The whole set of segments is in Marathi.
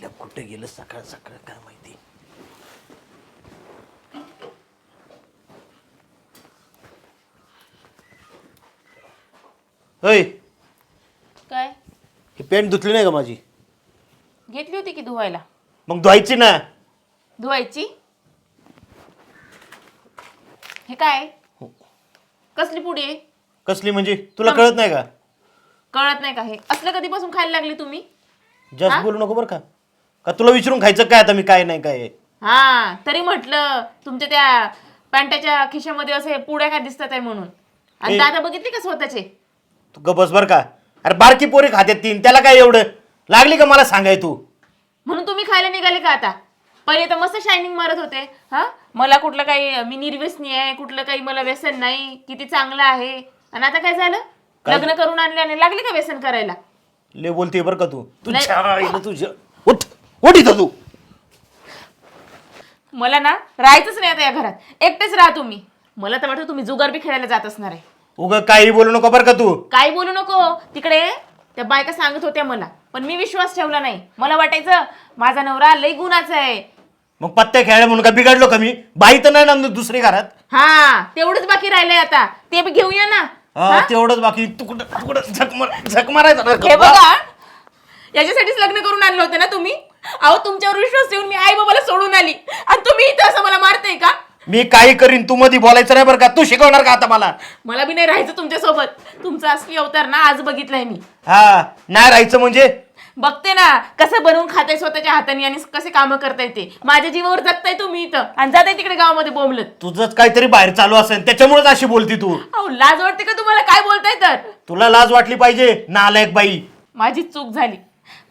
आईला कुठे गेलं सकाळ सकाळ? काय माहिती? होय काय? ही पॅन्ट धुतली नाही का माझी? घेतली होती की धुवायला? मग धुवायची ना. धुवायची? हे काय? कसली पुडी आहे? कसली म्हणजे? तुला कळत नाही का? कळत नाही का हे? असलं कधीपासून खायला लागली तुम्ही? जास्त बोलू नको बरं का. का तुला विचारून खायचं काय आता? मी काय नाही काय आहे? हा तरी म्हटलं तुमच्या त्या पॅन्टाच्या खिशामध्ये असे पुड्या काय दिसतात आहे म्हणून. आणि. दादा बघितले का स्वतःचे? तू ग बस बर का. अरे बारकी पोरी खात्यात तीन त्याला काय एवढं? लागली का मला सांगाय तू? म्हणून तुम्ही खायला निघाले का आता? पहिले तर मस्त शायनिंग मारत होते हा? मला कुठलं काही मी निर्व्यसनी आहे कुठलं काही मला व्यसन नाही किती चांगलं आहे. आणि आता काय झालं? लग्न करून आणले आणि लागली का व्यसन करायला? ले बोलते बरं का तू. तू लय- छान तुझ्या उठ! इथं तू? मला ना राहायचंच नाही आता या घरात. एकटेच राहा तुम्ही. मला तर वाटतं तुम्ही जुगार बी खेळायला जात असणार आहे. उग काही बोलू नको बरं का तू. काही बोलू नको. तिकडे त्या बायका सांगत होत्या मला. पण मी विश्वास ठेवला नाही. मला वाटायचं माझा नवरा लई गुणाचा आहे. मग पत्ते खेळायला म्हणून का बिघडलो का मी? बाई तर नाही ना दुसरी घरात. हा तेवढंच बाकी राहिलंय आता. ते बी घेऊया ना. हा तेवढंच बाकी. तू कुठं तू कुठं झक मार झक मारायचा ना हे बघा. याच्यासाठीच लग्न करून आणलं होतं ना तुम्ही? अहो तुमच्यावर विश्वास ठेवून मी आई बाबाला सोडून आली. आणि तुम्ही इथं असं मला मारताय का? मी काही करीन तू मध्ये बोलायचं नाही बरं का. तू शिकवणार का आता मला? मला बी नाही राहायचं तुमच्यासोबत. तुमचा असली अवतार ना आज बघितलाय मी. हा नाही राहायचं म्हणजे? बघते ना कसं बनवून खाताय स्वतःच्या हाताने आणि कसे कामं करताय ते. माझ्या जीवावर जगताय तुम्ही इथं आणि जाताय तिकडे गावामध्ये बोंबलत. तुझंच काहीतरी बाहेर चालू असेल त्याच्यामुळेच अशी बोलती तू. अहो लाज वाटते का तुम्हाला? काय बोलताय तर? तुला लाज वाटली पाहिजे नालायक बाई. माझीच चूक झाली.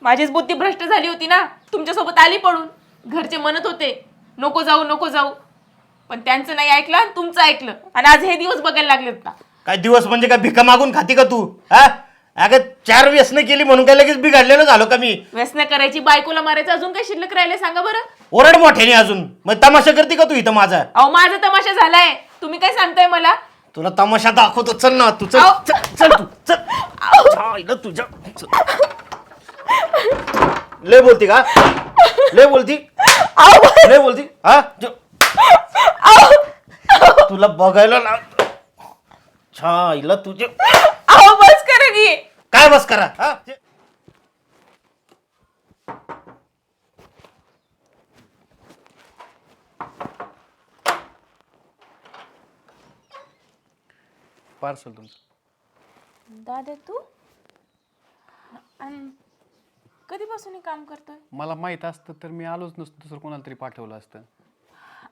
माझीच बुद्धी भ्रष्ट झाली होती ना. तुमच्यासोबत आली पडून घरचे म्हणत होते नको जाऊ नको जाऊ. पण त्यांचं नाही ऐकलं आणि तुमचं ऐकलं. आणि आज हे दिवस बघायला लागलेत ना. काय दिवस म्हणजे काय भिका मागून खाती का तू? हा? अगं चार व्यसनं केली म्हणून काय लगेच बिघडलेलं झालो का मी? व्यसन करायची बायकोला मारायचं अजून काय शिल्लक राहिले सांगा बरं. ओरड मोठ्याने अजून. मग तमाशा करते का तू इथं माझा? अहो माझा तमाशा झालाय. तुम्ही काय सांगताय मला? तुला तमाशा दाखवतो. चल ना तू चल. आऊ. चल चल तू. चल. तुझ्या चल. लय बोलती का? लय बोलती? लय बोलती? हा? ज- तुला बघायला लाग छाईला तुझे. अहो बस करा की. काय बस करा? हा? पार्सल तुमचं. दादा तू? आणि कधीपासून हे काम करतोय? मला माहीत असतं तर मी आलोच नसतो दुसरं कोणाला तरी पाठवलं असतं.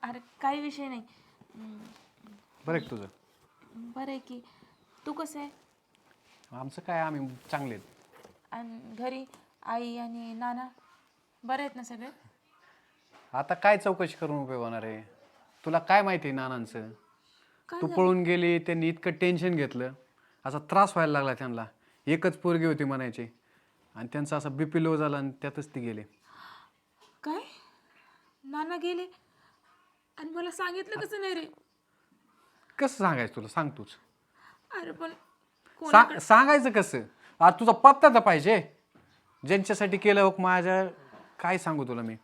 अरे काही विषय नाही. बरं आहे का तुझं? बरं आहे की. तू कसं आहे? आमचं काय आम्ही चांगले आहेत. आणि घरी आई आणि नाना बरे आहेत ना सगळे? आता काय चौकशी करून उपयोग होणार आहे? तुला काय माहिती आहे नानांचं? काय तू पळून गेली त्यांनी इतकं टेन्शन घेतलं. असा त्रास व्हायला लागला त्यांना. एकच पोरगी होती म्हणायची. आणि त्यांचा असा बीपी लो झाला आणि त्यातच ती गेले. काय? नाना गेले. आणि मला सांगितलं कसं नाही रे? कसं सांगायचं तुला? सांग तूच. अरे पण सांगायचं कसं? आज तुझा पत्ता तर पाहिजे. ज्यांच्यासाठी केलं हो माझ्या काय सांगू तुला मी?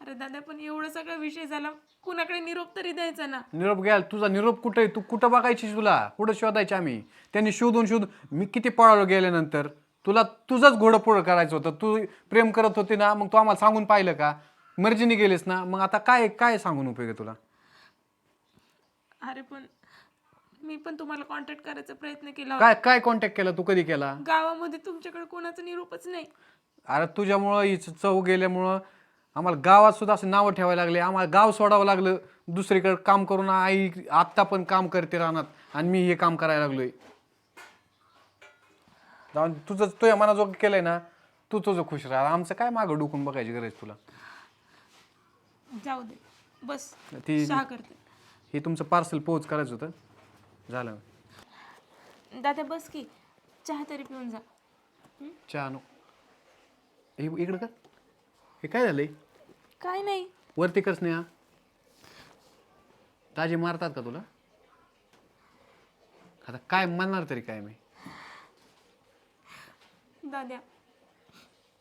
अरे दादा पण एवढं सगळा विषय झाला कुणाकडे निरोप तरी द्यायचा ना? निरोप घ्याल. तुझा निरोप कुठे? तू कुठं बघायची तुला? कुठं शोधायची आम्ही? त्यांनी शोधून शोध मी किती पळालो गेल्यानंतर? तुला तुझंच घोडं पुढं करायचं होतं. तू प्रेम करत होती ना मग तू आम्हाला सांगून पाहिलं का? मर्जीने गेलीस ना मग आता काय काय सांगून उपयोग आहे तुला? अरे पण मी पण तुम्हाला कॉन्टॅक्ट करायचा प्रयत्न केला काय काय कॉन्टॅक्ट केला? तू कधी केला? गावामध्ये तुमच्याकडे कोणाचा निरोपच नाही. अरे तुझ्यामुळं ही चव गेल्यामुळं आम्हाला गावात सुद्धा असं नावं ठेवायला लागले. आम्हाला गाव सोडावं लागलं. दुसरीकडे काम करून आई आत्ता पण काम करते रानात आणि मी हे काम करायला लागलोय. जाऊन तुझं तुझ्या मनाजोगं केलंय ना तू तुझं खुश राहा. आमचं काय मागं डुकून बघायची गरज तुला? जाऊ दे. बस. ती चहा करते. हे तुमचं पार्सल पोच करायचं होतं. झालं. दादा बस की. चहा तरी पिऊन जा. चहा नो हे इकडं कर. हे काय झालंय? काय नाही. वरती कर स्नेहा. ताजे मारतात का तुला? आता काय म्हणणार तरी काय मी? दाद्या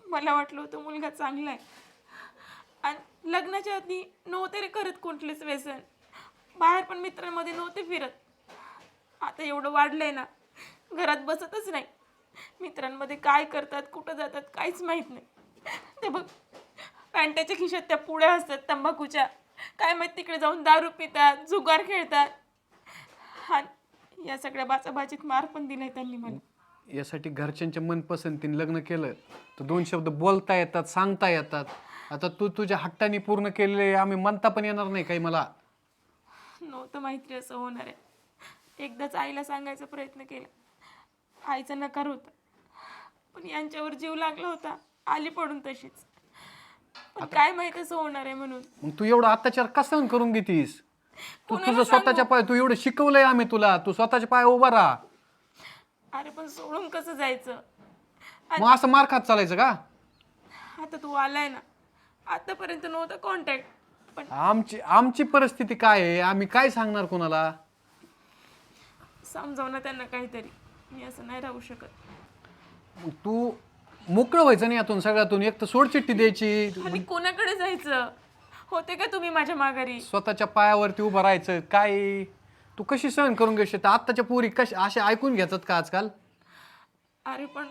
मला वाटलं होतं मुलगा चांगला आहे. आणि लग्नाच्या आधी नव्हते रे करत कुठलेच व्यसन. बाहेर पण मित्रांमध्ये नव्हते फिरत. आता एवढं वाढलंय ना घरात बसतच नाही. मित्रांमध्ये काय करतात कुठं जातात काहीच माहीत नाही. ते बघ पॅन्टाच्या खिशात त्या पुड्या असतात तंबाखूच्या. काय माहीत तिकडे जाऊन दारू पितात जुगार खेळतात. हा या सगळ्या बाचाबाचीत मार पण दिलाय त्यांनी मला. यासाठी घरच्यांच्या मनपसंतीने लग्न केलं तर दोन शब्द बोलता येतात सांगता येतात. आता तू तुझ्या हट्टाने पूर्ण केलेले आम्ही म्हणता पण येणार नाही काही मला. नव्हतं माहिती असं होणार आहे. एकदाच आईला सांगायचा प्रयत्न केला. आईचा नकार होता. पण यांच्यावर जीव लागला होता. आली पडून तशीच. पण काय माहीत असं होणार आहे म्हणून. मग तू एवढा अत्याचार कसा सहन करून घेतीस? तू कोणाला तुझं स्वतःच्या पाय तू एवढं शिकवलंय आम्ही तुला. तू स्वतःच्या पाय उभा राहा. अरे पण सोडून कसं जायचं? मग असं मार खात चालायचं का? आता तू आलाय ना आतापर्यंत नव्हता कॉन्टॅक्ट पण आमची आमची परिस्थिती काय आहे? आम्ही काय सांगणार कोणाला? समजाव ना त्यांना काहीतरी. मी असं नाही राहू शकत. मग तू मोकळं व्हायचं नाही यातून सगळ्यातून. एक तर सोडचिठ्ठी द्यायची. आणि कोणाकडे जायचं? होते का तुम्ही माझ्या माघारी? स्वतःच्या पायावरती उभं राहायचं? काय? तू कशी सहन करून घेऊ शकता? आत्ताच्या पोरी कशी असे ऐकून घेतात का आजकाल? अरे पण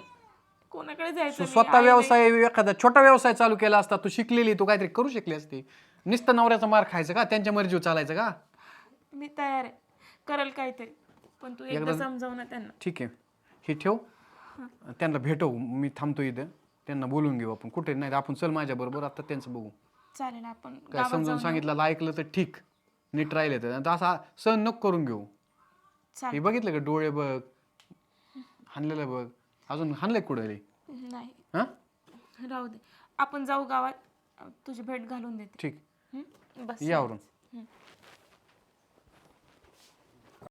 कोणाकडे जायचं? तू मी? स्वतः आई. व्यवसाय एखादा छोटा व्यवसाय चालू केला असता तू शिकलेली तू काहीतरी करू शकली असती. नुसतं नवऱ्याचा मार खायचं का? त्यांच्या मर्जीव चालायचं का? मी तयार आहे. करल काहीतरी. पण तू एकदा समजाव ना त्यांना. ठीक आहे. हे ठेव. त्यांना भेटव. मी थांबतो इथं. त्यांना बोलून घेऊ आपण. कुठे? नाही तर आपण चल माझ्या बरोबर आता त्यांचं बघू. चालेल आपण काय समजून सांगितलं ऐकलं तर ठीक. नीट राहिले तर. आणि असा सहन नको करून घेऊ. हे चालेल बघितलं का डोळे बघ? हाणलेलं बघ. अजून हाणलंय कुठे नाही. हां? राहू दे. आपण जाऊ गावात. तुझी भेट घालून देते. ठीक. हं? बस. यावरून